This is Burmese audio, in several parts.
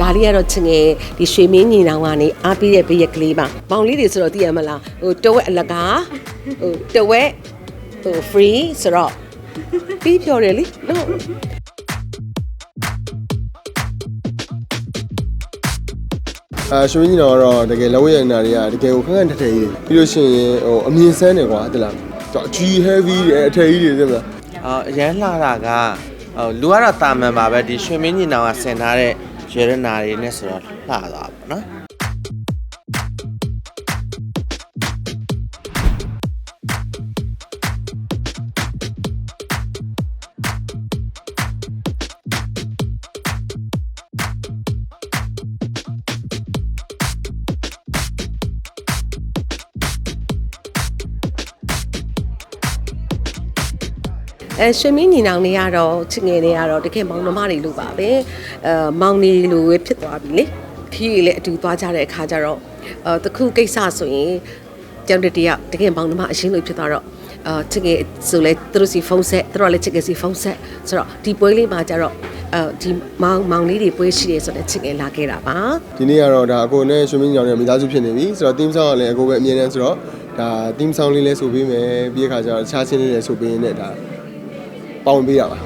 ဒါလေးကတော့ချင်ငယ်ဒီရွှေမင်းညီနောင်ကနေအားပေးတဲ့ဘေးရက်ကလေးပါမောင်လေးတွေဆိုတော့သိရမလားဟိုတဝက်အလကားဟိုတဝက်ဟို free ဆိုတော့ပြီးပြောတယ်လေနော်အာရွှေမင်းကြီးတော်ကတော့တကယ်လက်ဝဲရနာတွေကတကယ်ကိုခက်ခက်ထက်ထက်ကြီးတွေပြီးလို့ရှိရင်ဟိုအမြင်ဆန်းတယ်ကွာတလားတော့အကြီး heavy တွေအထက်ကြီးတွေသိမလားအော်အရန်လှတာကဟိုလူကတော့တာမန်ပါပဲဒီရွှေမင်းညီနောင်ကဆင်ထားတဲ့ ရရနာတွေနဲ့ဆိုတော့လှသွားပါနော် အဲရွှေမင်းညီနောင်တွေကတော့ချစ်ငယ်တွေကတော့တကယ်မောင်နှမတွေလို့ပါပဲအဲမောင်နေလို့ပဲဖြစ်သွားပြီလေခီးကြီးလည်းအတူသွားကြတဲ့အခါကျတော့အဲတခုကိစ္စဆိုရင်ကျောင်းတစ်တယောက်တကယ်မောင်နှမအရင်လို့ဖြစ်သွားတော့အာချစ်ငယ်ဆိုလဲသူတို့စီဖုန်းဆက်သူတို့ကလည်းချစ်ငယ်စီဖုန်းဆက်ဆိုတော့ဒီပွဲလေးမှာကျတော့အဲဒီမောင်မောင်လေးတွေပွဲရှိတယ်ဆိုတော့ချစ်ငယ်လာခဲ့တာပါဒီနေ့ကတော့ဒါအကိုနဲ့ရွှေမင်းကြီးတော်နဲ့မိသားစုဖြစ်နေပြီဆိုတော့ team song ကလည်းအကိုပဲအမြင်နဲ့ဆိုတော့ဒါ team song လေးလဲဆိုပေးမယ်ပြီးတဲ့ခါကျတော့တခြားချင်းလေးလဲဆိုပေးရင်လည်းဒါ ပေါင်းပေးရပါ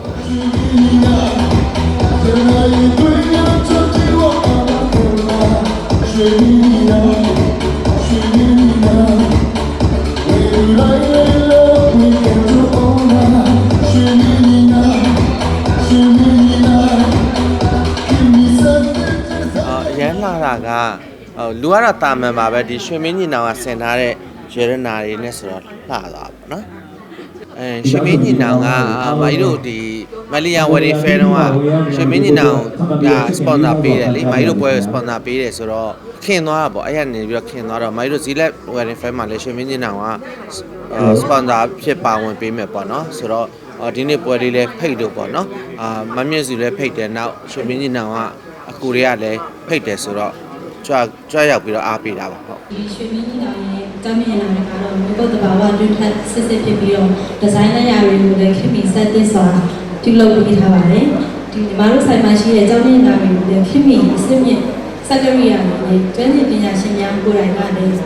အော်အရန်လှတာကဟိုလူကတော့တာမန်ပါပဲဒီရွှေမင်းညီနောင်ကဆင်ထားတဲ့ရရနာတွေနဲ့ဆိုတော့လှသွားပါနော် အဲရွှေမင်းညီနောင်ကအာမိုင်းတို့ဒီမလီယာဝယ်ရီဖဲတော့ကရွှေမင်းညီနောင်ကစပွန်ဆာပေးတယ်လေမိုင်းတို့ပွဲစပွန်ဆာပေးတယ်ဆိုတော့ခင်သွားတာပေါ့အဲ့ရနေပြီးတော့ခင်သွားတော့မိုင်းတို့ဇီလက်ဝယ်ရီဖဲမှာလည်းရွှေမင်းညီနောင်ကစပွန်ဆာဖြစ်ပါဝင်ပေးမယ်ပေါ့နော်ဆိုတော့အော်ဒီနေ့ပွဲလေးလည်းဖိတ်လို့ပေါ့နော်အာမမြင့်စီလည်းဖိတ်တယ်နောက်ရွှေမင်းညီနောင်ကအကူတွေကလည်းဖိတ်တယ်ဆိုတော့ကြွကြွရောက်ပြီးတော့အားပေးတာပါဟုတ်ဒီရွှေမင်းကြီးတော်ရဲ့ တာမင်နာတွေကတော့ဘုဒ္ဓဘာဝတွင်ထက်စစ်စစ်ဖြစ်ပြီးတော့ဒီဇိုင်းလက်ရာတွေကိုလည်းခင်မီဆက်သစ်စွာပြုလုပ်ပေးထားပါတယ်ဒီညီမတို့ဆိုင်မှာရှိတဲ့ကျောင်းမြင့်နာတွေကိုလည်းခင်မီအစစ်မြင့်စက်ကရိယာတွေနဲ့ကျွမ်းကျင်ပညာရှင်များကိုယ်တိုင်ကလည်း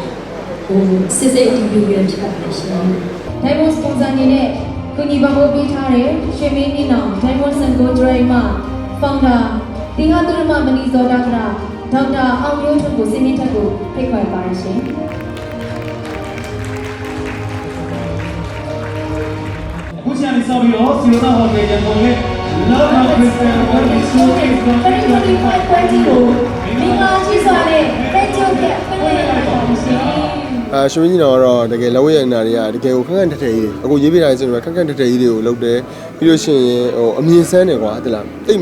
ဟိုစစ်စစ်အတည်ပြုရဖြစ်ပါတယ်ရှင် Diamond sponsor အနေနဲ့ကုညီပံ့ပိုးပေးထားတဲ့ရွှေမင်းနီနောင် Diamond Sango Dray မှ founder သင်္ဃသူရမမဏီဇောဒကရာဒေါက်တာအောင်မျိုးထွန်းကိုစင်းရထက်ကိုဖိတ်ခေါ်ပါရရှင်။ အခုချိန်လေးစောပြီးတော့စီရိုနာဟိုတယ်ရန်ကုန်ရဲ့ Love Now Christian Wedding Showcase 2025ပွဲကြီးကိုမင်္ဂလာရှိစွာနဲ့တက်ကြွခဲ့ဖွင့်လှစ်ပါပါရှင်။အာရွှေမင်းကြီးတော်ကတော့တကယ်လက်ဝဲရနာတွေကတကယ်ကိုခက်ခက်ထက်ထက်ကြီးတွေအခုရေးပြထားတဲ့ဆိုတော့ခက်ခက်ထက်ထက်ကြီးတွေကိုလုပ်တယ်ပြီးလို့ရှိရင်ဟိုအမြင်ဆန်းတယ်ကွာတလားတိတ်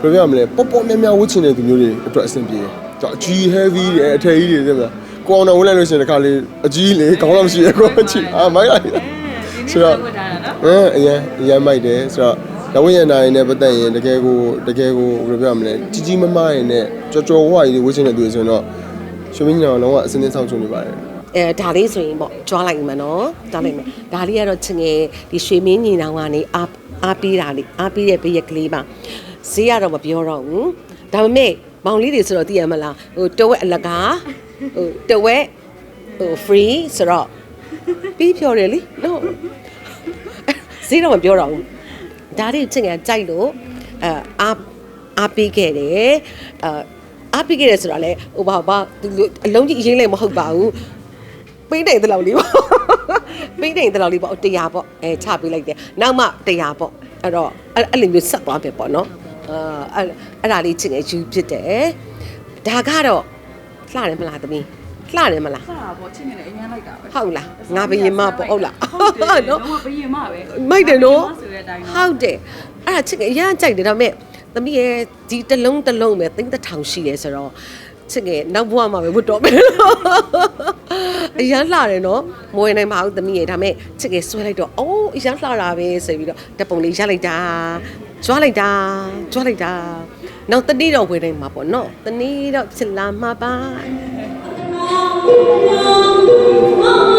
ဟိုဘယ်လိုပြောမလဲပေါ့ပေါ့များများဝှချင်တဲ့သူမျိုးတွေအတွက်အဆင်ပြေတယ်တော့အကြီး heavy တွေအထက်ကြီးတွေသိမလားကိုအောင်တော်ဝင်လိုက်လို့ရှိရင်တခါလေးအကြီးလေးခေါင်းလောက်ရှိရကိုချီအာမိုက်လိုက် ဆိုတော့အဲအရင်အရင်မိုက်တယ်ဆိုတော့လက်ဝဲရနာတွေနဲ့ပတ်သက်ရင်တကယ်ကိုတကယ်ကိုဘယ်လိုပြောမလဲကြီးကြီးမားမားတွေနဲ့ကြော်ကြော်ဝါကြီးတွေဝှချင်တဲ့သူတွေဆိုရင်တော့ရွှေမင်းကြီးတော်လုံးဝအစင်းစင်းဆောင်ချုံနေပါတယ်အဲဒါလေးဆိုရင်ပေါ့ကြွားလိုက်မှာနော်ကြွားလိုက်မယ်ဒါလေးကတော့ချင်ငယ်ဒီရွှေမင်းညီနောင်ကနေအားအားပေးတာလေးအားပေးတဲ့ဘေးရက်ကလေးပါဈေးကတော့မပြောတော့ဘူးဒါပေမဲ့မောင်လေးတွေဆိုတော့သိရမလားဟိုတဝက်အလကားဟိုတဝက်ဟို free ဆိုတော့ပြီးပြောတယ်လေနော် ဈေးတော့မပြောတော့ဘူးဒါလေးချင်ငယ်ကြိုက်လို့အဲအားအားပေးခဲ့တယ်အဲအားပေးခဲ့တယ်ဆိုတာလေဟိုဘာဘာသူအလုံးကြီးအရင်လည်းမဟုတ်ပါဘူးပိန်းတိန်တလောက်လေးပေါ့ပိန်းတိန်တလောက်လေးပေါ့100ပေါ့အဲချပေးလိုက်တယ်နောက်မှ100ပေါ့အဲ့တော့အဲ့အဲ့လိုမျိုးဆက်သွားပြီပေါ့နော်အာအဲ့အဲ့ဒါလေးချင်ငယ်ယူဖြစ်တယ်ဒါကတော့လှတယ်မလားသမီး လှတယ်မလားဆရာပေါ့ချင်းနေတယ်အရင်လိုက်တာပဲဟုတ်လားငါဘယင်မပေါ့ဟုတ်လားဟုတ်တယ်နော်ဘယင်မပဲမိုက်တယ်နော်ဆိုတဲ့အတိုင်းဟုတ်တယ်အဲ့ဒါချစ်ငယ်အရန်ကြိုက်တယ်ဒါပေမဲ့သမီးရဲ့ဒီတစ်လုံးတစ်လုံးပဲသိန်းတစ်ထောင်ရှိတယ်ဆိုတော့ချစ်ငယ်နောက်ဘဝမှာပဲဝတ်တော့မယ်လို့အရန်လှတယ်နော်မဝင်နိုင်ပါဘူးသမီးရဲ့ဒါပေမဲ့ချစ်ငယ်ဆွဲလိုက်တော့အိုးအရန်လှတာပဲဆိုပြီးတော့တပုံလေးရလိုက်တာကြွားလိုက်တာကြွားလိုက်တာနောက်တနေ့တော့ဝင်နိုင်မှာပေါ့နော်တနေ့တော့ဖြစ်လာမှာပါ။ нам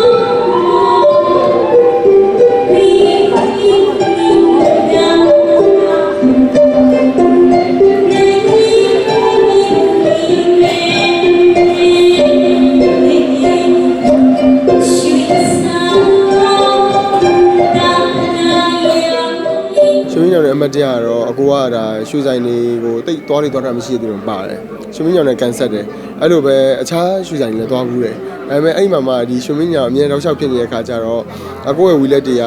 တရကတော့အကိုကဒါရွှေဆိုင်တွေကိုတိတ်သွားနေသွားတာမရှိသေးတယ်ပါတယ်ရွှေမင်းညောင်နဲ့ကန်ဆက်တယ်အဲ့လိုပဲအခြားရွှေဆိုင်တွေလည်းသွားဘူးတယ်ဒါပေမဲ့အဲ့မှာမှဒီရွှေမင်းညောင်အမြဲတောက်လျှောက်ဖြစ်နေတဲ့ခါကျတော့အကိုရဲ့ဝီလက်တွေက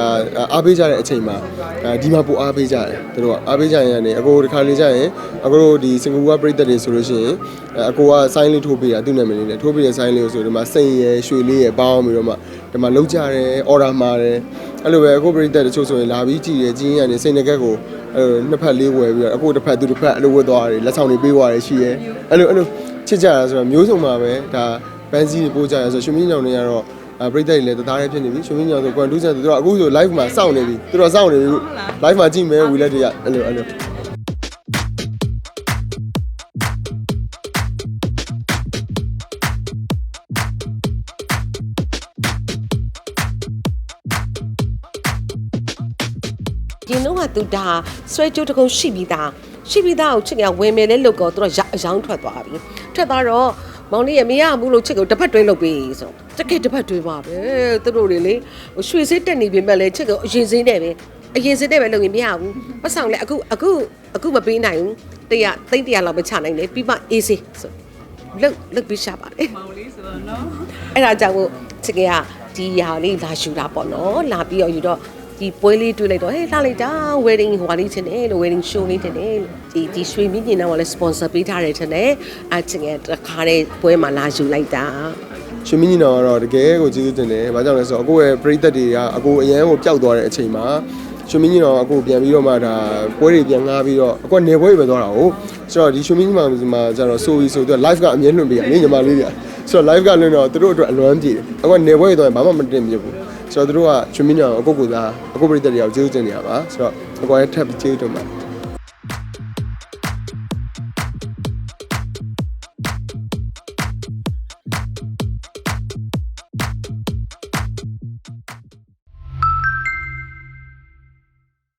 အားပေးကြတဲ့အချိန်မှာဒီမှာပိုအားပေးကြတယ်သူတို့ကအားပေးကြရင်ကနေအကိုတခါလေကြရင်အကိုတို့ဒီစင်ကာပူကပြည်သက်တွေဆိုလို့ရှိရင်အကိုကဆိုင်းလေးထိုးပေးတာသူ့နာမည်လေးနဲ့ထိုးပေးတဲ့ဆိုင်းလေးကိုဆိုဒီမှာစိန်ရယ်ရွှေလေးရယ်ပေါင်းပြီးတော့မှ ဒီမှာလောက်ကြတယ်အော်ဒါမှာတယ်အဲ့လိုပဲအခုပြည်သက်တချို့ဆိုရင်လာပြီးကြည်တယ်ကြီးရင်ကနေစိန်ငကက်ကိုအဲ့လိုနှစ်ဖက်လေးဝယ်ပြီးတော့အခုတစ်ဖက်သူတစ်ဖက်အဲ့လိုဝတ်သွားတယ်လက်ဆောင်တွေပေးသွားတယ်ရှိရဲအဲ့လိုအဲ့လိုချစ်ကြတာဆိုတော့မျိုးစုံမှာပဲဒါပန်းစည်းတွေပို့ကြရဆိုရွှေမင်းညောင်တွေကတော့အပရိသတ်တွေလည်းတသားတည်းဖြစ်နေပြီရွှေမင်းညောင်ဆိုကွမ်တူးဆက်သူတို့အခုဆို live မှာစောင့်နေပြီသူတို့စောင့်နေပြီအခု live မှာကြည့်မယ်ဝီလက်တွေကအဲ့လိုအဲ့လို ဒီတော့ကသူဒါဆွဲကြိုးတစ်ခုရှိပြီးသားရှိပြီးသားကိုချစ်ကဝင်မယ်လဲလို့ကောသူတို့အယောင်းထွက်သွားပြီထွက်သွားတော့မောင်လေးရမရဘူးလို့ချစ်ကိုတစ်ဖက်တွဲလုပ်ပြီးဆိုတကယ်တစ်ဖက်တွဲပါပဲသူတို့တွေလေရွှေစေးတက်နေပြီမဲ့လဲချစ်ကိုအရင်စင်းနဲ့ပဲအရင်စင်းနဲ့ပဲလုပ်ရင်မရဘူးပတ်ဆောင်လဲအခုအခုအခုမပေးနိုင်ဘူးတရသိန်းတရလောက်ပဲချနိုင်တယ်ပြီးမှအေးစေးဆိုလုတ်လုတ်ပြီးရှာပါတယ်မောင်လေးဆိုတော့နော်အဲ့ဒါကြောင့်မို့ချစ်ကဒီຢာလေးလာယူတာပေါ့နော်လာပြီးတော့ယူတော့ ဒီပွဲလေးတွေ့လိုက်တော့ဟေးလာလိုက်တာ wedding ဟိုဟာလေးတင်တယ်လို့ wedding show လေးတင်တယ်ဒီဒီရွှေမြင့်ညင်တော့လည်း sponsor ပေးထားတယ်ထင်တယ်အချစ်ကတခါတဲ့ပွဲမှာလာယူလိုက်တာရွှေမင်းကြီးတော်ကတော့တကယ်ကိုကျေးဇူးတင်တယ်။ဘာကြောင့်လဲဆိုတော့အကိုရဲ့ပရိသတ်တွေကအကိုအရန်ကိုပျောက်သွားတဲ့အချိန်မှာရွှေမင်းကြီးတော်ကအကိုပြန်ပြီးတော့မှဒါပွဲတွေပြန်ငားပြီးတော့အကိုကနေပွဲတွေပဲသွားတာဟုတ်။ဆိုတော့ဒီရွှေမင်းကြီးမှာမှာကျတော့ဆိုပြီးဆိုတော့ live ကအမြဲလွှင့်ပေးရနေညီမလေးတွေ။ဆိုတော့ live ကလွှင့်တော့သူတို့အတွက်အလွမ်းပြေတယ်။အကိုနေပွဲတွေသွားရင်ဘာမှမတင်ပြဘူး။ ဆိုတော့သူတို့ကရွှေမင်းကြီးတော်အကိုကိုသာအကိုပရိသတ်တွေရောက်ကျေးဇူးတင်နေရပါ။ဆိုတော့အကိုရဲ့ထပ်ပြီးကျေးဇူးတင်ပါတယ်